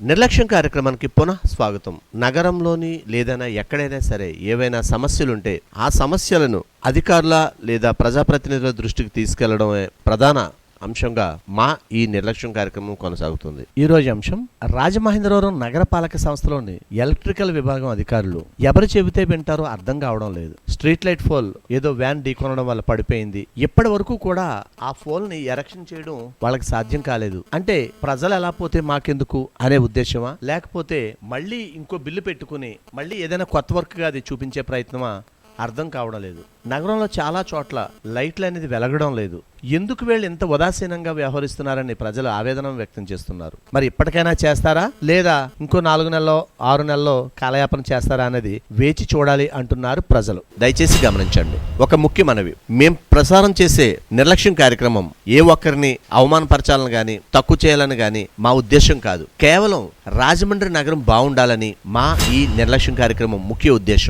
నిర్లక్ష్యం కార్యక్రమానికి పునః స్వాగతం. నగరంలోని లేదైనా ఎక్కడైనా సరే ఏవైనా సమస్యలుంటే ఆ సమస్యలను అధికారుల లేదా ప్రజాప్రతినిధుల దృష్టికి తీసుకెళ్ళడమే ప్రధాన అంశంగా మా ఈ నిర్లక్ష్యం కార్యక్రమం కొనసాగుతుంది. ఈ రోజు అంశం రాజమహేంద్రవరం నగరపాలక సంస్థలోని ఎలక్ట్రికల్ విభాగం అధికారులు ఎవరు చెబితే వింటారో అర్థం కావడం లేదు. స్ట్రీట్ లైట్ ఫోల్ ఏదో వ్యాన్ ఢీకొనడం వల్ల పడిపోయింది. ఇప్పటి వరకు కూడా ఆ ఫోల్ని ఎరక్షన్ చేయడం వాళ్ళకి సాధ్యం కాలేదు. అంటే ప్రజలు ఎలా పోతే మాకెందుకు అనే ఉద్దేశమా? లేకపోతే మళ్ళీ ఇంకో బిల్లు పెట్టుకుని మళ్ళీ ఏదైనా కొత్త వర్క్గా అది చూపించే ప్రయత్నమా? అర్థం కావడం లేదు. నగరంలో చాలా చోట్ల లైట్లు అనేది వెలగడం లేదు. ఎందుకు వీళ్ళు ఇంత ఉదాసీనంగా వ్యవహరిస్తున్నారని ప్రజలు ఆవేదన వ్యక్తం చేస్తున్నారు? మరి ఇప్పటికైనా చేస్తారా? లేదా ఇంకో నాలుగు నెలలో ఆరు నెలల్లో కాలయాపన చేస్తారా అనేది వేచి చూడాలి అంటున్నారు ప్రజలు. దయచేసి గమనించండి. ఒక ముఖ్య మనవి. మేం ప్రసారం చేసే నిర్లక్ష్యం కార్యక్రమం ఏ ఒక్కరిని అవమానపరచాలని గాని తక్కువ చేయాలని గాని మా ఉద్దేశం కాదు. కేవలం రాజమండ్రి నగరం బాగుండాలని మా ఈ నిర్లక్ష్యం కార్యక్రమం ముఖ్య ఉద్దేశం